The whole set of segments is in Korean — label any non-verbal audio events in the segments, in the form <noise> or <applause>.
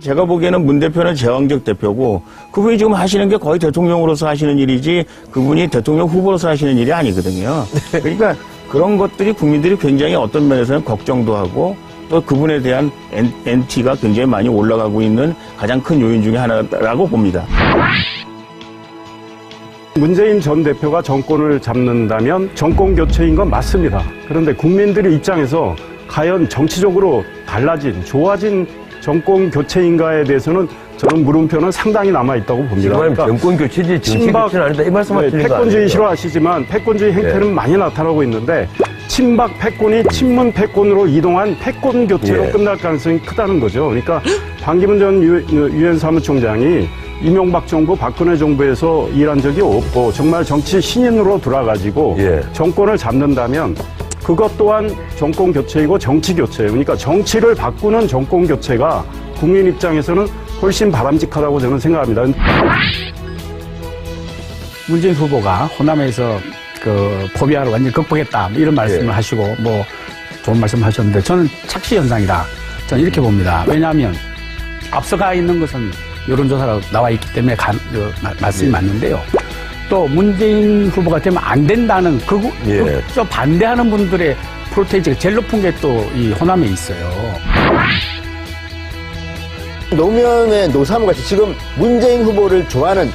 제가 보기에는 문 대표는 제왕적 대표고 그분이 지금 하시는 게 거의 대통령으로서 하시는 일이지 그분이 대통령 후보로서 하시는 일이 아니거든요. 그러니까 그런 것들이 국민들이 굉장히 어떤 면에서는 걱정도 하고 또 그분에 대한 엔- 엔티가 굉장히 많이 올라가고 있는 가장 큰 요인 중에 하나라고 봅니다. 문재인 전 대표가 정권을 잡는다면 정권 교체인 건 맞습니다. 그런데 국민들의 입장에서 과연 정치적으로 달라진, 좋아진 정권 교체인가에 대해서는 저는 물음표는 상당히 남아 있다고 봅니다. 지금 그러니까 정권 교체지 친박- 아니다. 이 말씀 네, 하시는 거 패권주의? 싫어하시지만 패권주의 행태는 예. 많이 나타나고 있는데 친박 패권이 친문 패권으로 이동한 패권 교체로 예. 끝날 가능성이 크다는 거죠. 그러니까 반기문 전 유- 유엔 사무총장이 이명박 정부, 박근혜 정부에서 일한 적이 없고 정말 정치 신인으로 돌아가지고 예. 정권을 잡는다면 그것 또한 정권 교체이고 정치 교체예요. 그러니까 정치를 바꾸는 정권 교체가 국민 입장에서는 훨씬 바람직하다고 저는 생각합니다. 문재인 후보가 호남에서 그 포비아를 완전히 극복했다 뭐 이런 말씀을 예. 하시고 뭐 좋은 말씀 하셨는데 저는 착시 현상이다. 저는 이렇게 봅니다. 왜냐하면 앞서가 있는 것은 여론조사로 나와 있기 때문에 가- 그 마- 말씀이 예. 맞는데요. 또 문재인 후보가 되면 안 된다는 그, 예. 그, 저 반대하는 분들의 프로테이지가 제일 높은 게 또 이 호남에 있어요. 노무현의 노사모같이 지금 문재인 후보를 좋아하는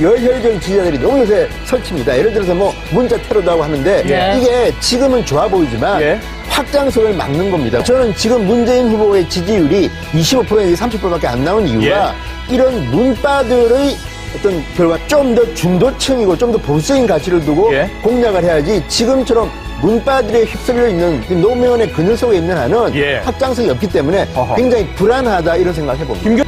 열혈적 지지자들이 너무 요새 설칩니다. 예를 들어서 뭐 문자 테러도 하고 하는데 예. 이게 지금은 좋아 보이지만 예. 확장성을 막는 겁니다. 저는 지금 문재인 후보의 지지율이 25%에서 30%밖에 안 나온 이유가 이런 문바들의 어떤 결과 좀 더 중도층이고 좀 더 보수적인 가치를 두고 예. 공략을 해야지 지금처럼 문바들에 휩쓸려 있는 그 노무현의 그늘 속에 있는 한은 예. 확장성이 없기 때문에 어허. 굉장히 불안하다 이런 생각을 해봅니다.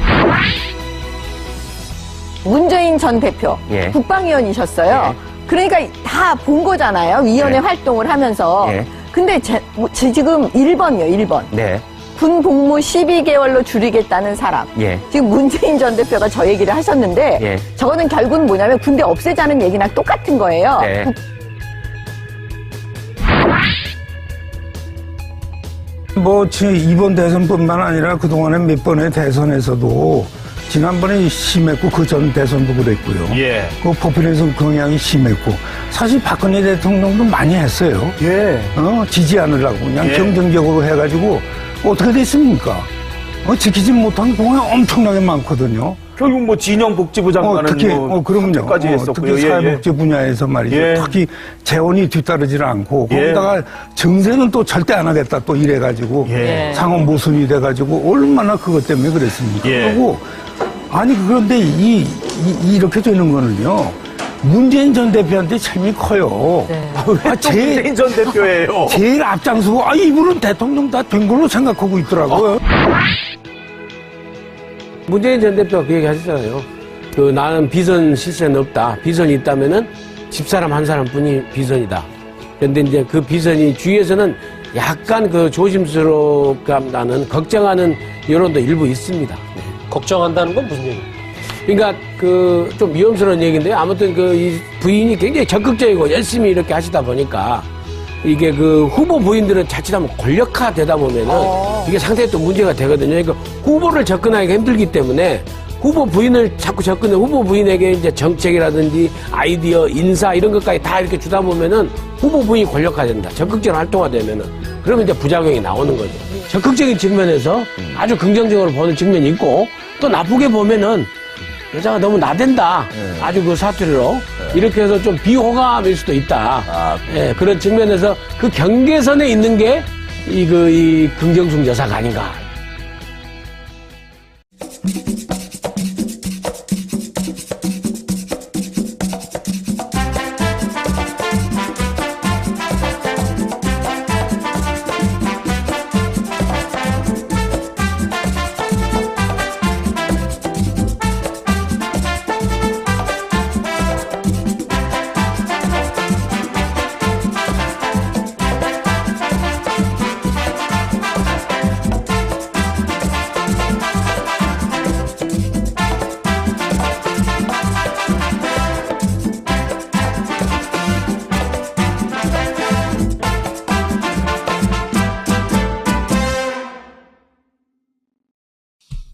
문재인 전 대표 예. 국방위원이셨어요. 그러니까 다 본 거잖아요. 위원회 예. 활동을 하면서. 예. 근데 제, 뭐, 지- 지금 1번이요, 1번. 네. 군 복무 12개월로 줄이겠다는 사람. 예. 지금 문재인 전 대표가 저 얘기를 하셨는데 예. 저거는 결국은 뭐냐면 군대 없애자는 얘기랑 똑같은 거예요. 네. 뭐 지- 이번 대선뿐만 아니라 그동안에 몇 번의 대선에서도 지난번에 심했고 그 전 대선도 그랬고요. 예. 그 포퓰리즘 경향이 심했고 사실 박근혜 대통령도 많이 했어요. 예. 어, 지지 않으려고 그냥 예. 경쟁적으로 해가지고 어떻게 됐습니까? 어, 지키지 못한 공약 엄청나게 많거든요. 결국 뭐 진영 복지부 장관은 어, 특히, 뭐 어, 그럼요. 선택까지 어, 했었고요. 특히 예, 사회복지 분야에서 말이죠. 예. 특히 재원이 뒤따르질 않고, 예. 거기다가 정세는 또 절대 안 하겠다 또 이래가지고, 예. 상원 모순이 돼가지고, 얼마나 그것 때문에 그랬습니까? 예. 그리고, 아니, 그런데 이, 이, 렇게 되는 거는요, 문재인 전 대표한테 책임이 커요. 아, 또 제일, 문재인 전 대표예요. <laughs> 제일 앞장서고, 아, 이분은 대통령 다 된 걸로 생각하고 있더라고요. 문재인 전 대표가 그 얘기 하셨잖아요. 그 나는 비선 실세는 없다. 비선이 있다면은 집사람 한 사람뿐이 비선이다. 그런데 이제 그 비선이 주위에서는 약간 그 조심스럽게 나는 걱정하는 여론도 일부 있습니다. 네. 걱정한다는 건 무슨 얘기예요? 그러니까 그 좀 위험스러운 얘기인데요. 아무튼 그 이 부인이 굉장히 적극적이고 열심히 이렇게 하시다 보니까 이게 그 후보 부인들은 자칫하면 권력화 되다 보면은 이게 상당히 또 문제가 되거든요. 그러니까 후보를 접근하기가 힘들기 때문에 후보 부인을 자꾸 접근해 후보 부인에게 이제 정책이라든지 아이디어, 인사 이런 것까지 다 이렇게 주다 보면은 후보 부인이 권력화된다. 적극적으로 활동화되면은 그러면 이제 부작용이 나오는 거죠. 적극적인 측면에서 아주 긍정적으로 보는 측면이 있고 또 나쁘게 보면은 여자가 너무 나댄다. 아주 그 사투리로. 이렇게 해서 좀 비호감일 수도 있다. 예, 그런 측면에서 그 경계선에 있는 게 이 그 이 긍정숙 여사가 아닌가.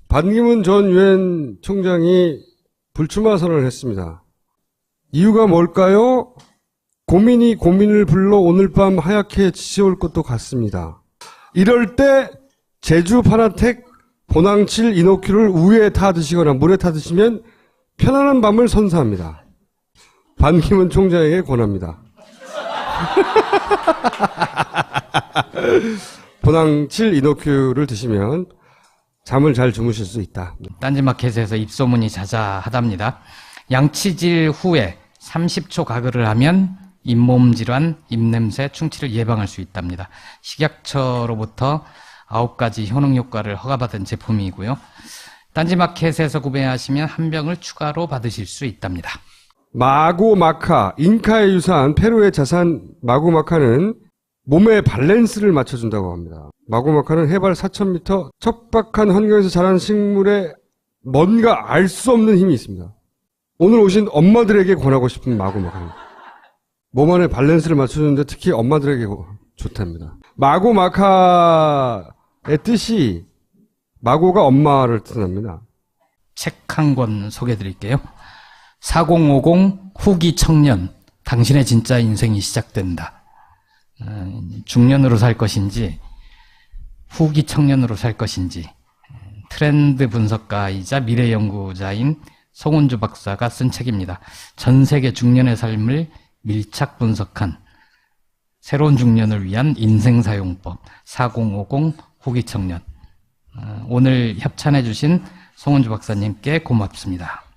반기문 전 유엔 총장이 불출마 선언을 했습니다. 이유가 뭘까요? 고민이 고민을 불러 오늘 밤 하얗게 지쳐올 것도 같습니다. 이럴 때 제주 파나텍 보낭칠 이노큐를 우유에 타 드시거나 물에 타 드시면 편안한 밤을 선사합니다. 반기문 총장에게 권합니다. <laughs> 보낭칠 이노큐를 드시면 잠을 잘 주무실 수 있다. 딴지마켓에서 입소문이 자자하답니다. 양치질 후에 30초 가글을 하면 잇몸 질환, 입냄새, 충치를 예방할 수 있답니다. 식약처로부터 9가지 효능 효과를 허가받은 제품이고요. 딴지마켓에서 구매하시면 한 병을 추가로 받으실 수 있답니다. 마고마카, 잉카의 유산, 페루의 자산 마고마카는 몸의 밸런스를 맞춰준다고 합니다. 마고마카는 해발 4,000m 척박한 환경에서 자라는 식물에 뭔가 알 수 없는 힘이 있습니다. 오늘 오신 엄마들에게 권하고 싶은 마고마카입니다. 몸 안에 밸런스를 맞춰주는데 특히 엄마들에게 좋답니다. 마고마카의 뜻이 마고가 엄마를 뜻합니다. 책 한 권 소개해 드릴게요. 4050 후기 청년. 당신의 진짜 인생이 시작된다. 어, 중년으로 살 것인지, 후기 청년으로 살 것인지, 트렌드 분석가이자 미래 연구자인 송은주 박사가 쓴 책입니다. 전 세계 중년의 삶을 밀착 분석한 새로운 중년을 위한 인생 사용법 4050 후기 청년. 어, 오늘 협찬해 주신 송은주 박사님께 고맙습니다.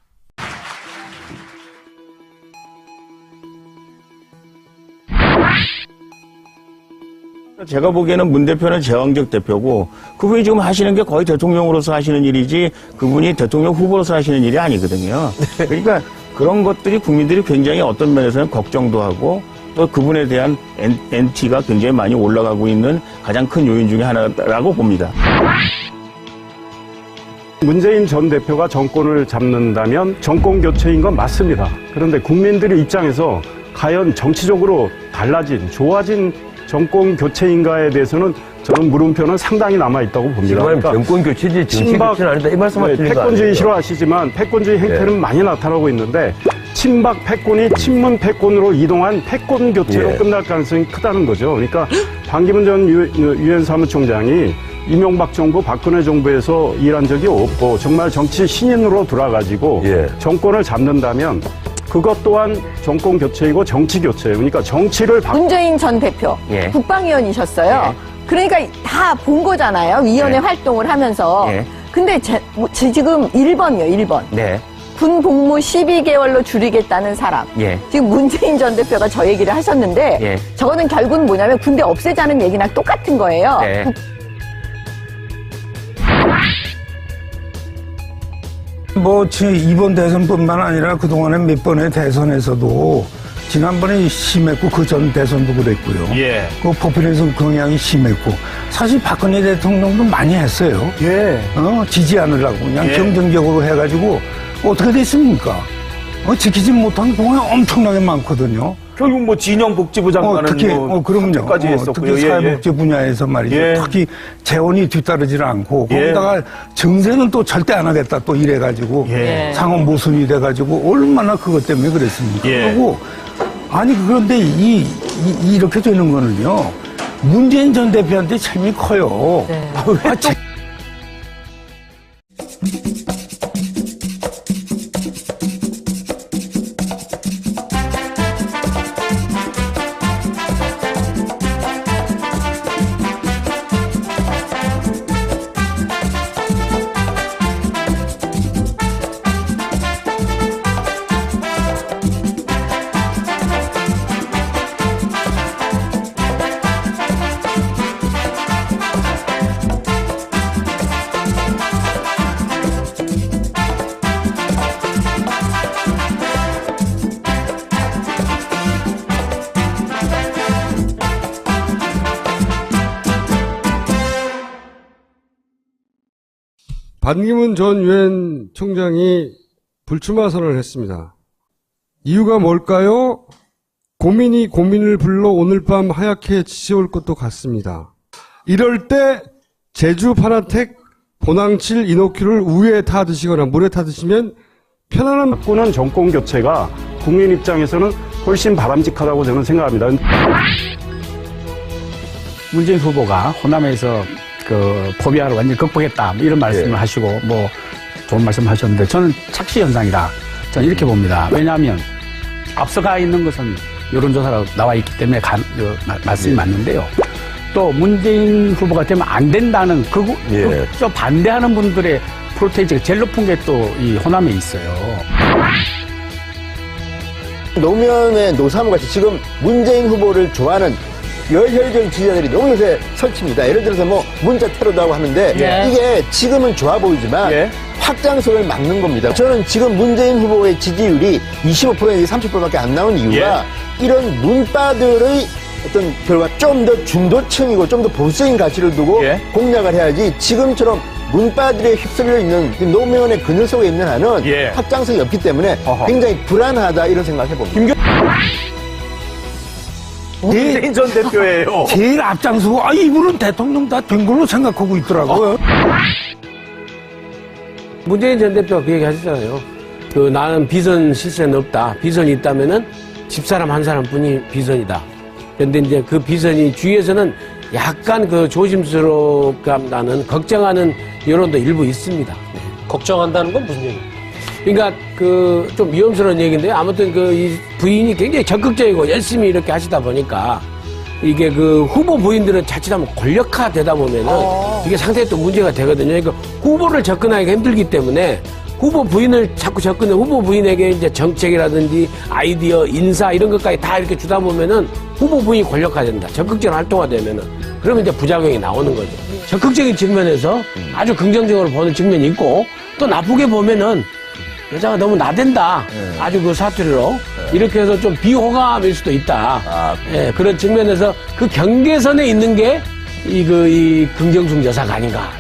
제가 보기에는 문 대표는 제왕적 대표고 그분이 지금 하시는 게 거의 대통령으로서 하시는 일이지 그분이 대통령 후보로서 하시는 일이 아니거든요. 그러니까 그런 것들이 국민들이 굉장히 어떤 면에서는 걱정도 하고 또 그분에 대한 엔, 엔티가 굉장히 많이 올라가고 있는 가장 큰 요인 중에 하나라고 봅니다. 문재인 전 대표가 정권을 잡는다면 정권 교체인 건 맞습니다. 그런데 국민들의 입장에서 과연 정치적으로 달라진, 좋아진 정권 교체인가에 대해서는 저는 물음표는 상당히 남아 있다고 봅니다. 지금 정권 교체지 친박, 아니다. 이 말씀만 네, 패권주의? 싫어하시지만 패권주의 행태는 많이 나타나고 있는데 친박 패권이 친문 패권으로 이동한 패권 교체로 예. 끝날 가능성이 크다는 거죠. 그러니까 반기문 전 유- 유엔 사무총장이 이명박 정부, 박근혜 정부에서 일한 적이 없고 정말 정치 신인으로 돌아가지고 예. 정권을 잡는다면 그것 또한 정권 교체이고 정치 교체예요. 그러니까 정치를 바 문재인 전 대표 예. 국방위원이셨어요. 그러니까 다 본 거잖아요. 위원회 예. 활동을 하면서. 예. 근데 제, 뭐, 지- 지금 1번이요, 1번. 네, 군 복무 12개월로 줄이겠다는 사람. 예. 지금 문재인 전 대표가 저 얘기를 하셨는데 예. 저거는 결국은 뭐냐면 군대 없애자는 얘기랑 똑같은 거예요. 네. 뭐 지- 이번 대선뿐만 아니라 그동안에 몇 번의 대선에서도 지난번에 심했고 그 전 대선도 그랬고요. 예. 그 포퓰리즘 경향이 심했고 사실 박근혜 대통령도 많이 했어요. 예. 어, 지지하느라고 그냥 예. 경쟁적으로 해가지고 어떻게 됐습니까? 어, 지키지 못한 동안 엄청나게 많거든요. 결국 뭐 진영 복지부 어, 장관은 특히 뭐 어, 그럼요. 까지 어, 했었고요. 특히 예, 사회복지 분야에서 말이죠. 예. 특히 재원이 뒤따르질 않고 예. 거기다가 정세는 또 절대 안 하겠다 또 이래가지고 예. 상원 모순이 돼가지고 얼마나 그것 때문에 그랬습니까? 예. 그리고 아니 그런데 이, 이 렇게 되는 거는요. 문재인 전 대표한테 책임이 커요. 아, 왜 책- 반기문 전 유엔 총장이 불출마 선언을 했습니다. 이유가 뭘까요? 고민이 고민을 불러 오늘 밤 하얗게 지쳐올 것도 같습니다. 이럴 때 제주 파나텍 보낭칠 이노큐를 우유에 타 드시거나 물에 타 드시면 편안한 바꾸는 정권 교체가 국민 입장에서는 훨씬 바람직하다고 저는 생각합니다. 문재인 후보가 호남에서 그 포비아를 완전히 극복했다 뭐 이런 말씀을 예. 하시고 뭐 좋은 말씀 하셨는데 저는 착시 현상이다. 저는 이렇게 봅니다. 왜냐하면 앞서가 있는 것은 여론조사로 나와 있기 때문에 가- 그 마- 예. 말씀이 맞는데요. 또 문재인 후보가 되면 안 된다는 그, 예. 그, 저 반대하는 분들의 프로테이지가 제일 높은 게 또 이 호남에 있어요. 노무현의 노사모같이 지금 문재인 후보를 좋아하는 열혈적 지지자들이 너무 요새 설칩니다. 예를 들어서 뭐 문자 테러도 하고 하는데 예. 이게 지금은 좋아 보이지만 예. 확장성을 막는 겁니다. 저는 지금 문재인 후보의 지지율이 25%에서 30%밖에 안 나온 이유가 이런 문바들의 어떤 결과 좀 더 중도층이고 좀 더 보수적인 가치를 두고 예. 공략을 해야지 지금처럼 문바들에 휩쓸려 있는 그 노무현의 그늘 속에 있는 한은 예. 확장성이 없기 때문에 어허. 굉장히 불안하다 이런 생각을 해봅니다. 문재인 전 대표예요. <laughs> 제일 앞장서고, 아, 이분은 대통령 다 된 걸로 생각하고 있더라고요. 문재인 전 대표가 그 얘기 하셨잖아요. 그 나는 비선 실세는 없다. 비선이 있다면은 집사람 한 사람뿐이 비선이다. 그런데 이제 그 비선이 주위에서는 약간 그 조심스럽게 나는 걱정하는 여론도 일부 있습니다. 걱정한다는 건 무슨 얘기예요? 그러니까 그 좀 위험스러운 얘기인데 아무튼 그 이 부인이 굉장히 적극적이고 열심히 이렇게 하시다 보니까 이게 그 후보 부인들은 자칫하면 권력화 되다 보면은 이게 상당히 또 문제가 되거든요. 그러니까 후보를 접근하기가 힘들기 때문에 후보 부인을 자꾸 접근해 후보 부인에게 이제 정책이라든지 아이디어, 인사 이런 것까지 다 이렇게 주다 보면은 후보 부인이 권력화된다. 적극적으로 활동화되면은 그러면 이제 부작용이 나오는 거죠. 적극적인 측면에서 아주 긍정적으로 보는 측면이 있고 또 나쁘게 보면은 여자가 너무 나댄다. 아주 그 사투리로. 이렇게 해서 좀 비호감일 수도 있다. 아, 예, 그런 측면에서 그 경계선에 있는 게 이 그 이 긍정숙 여사가 아닌가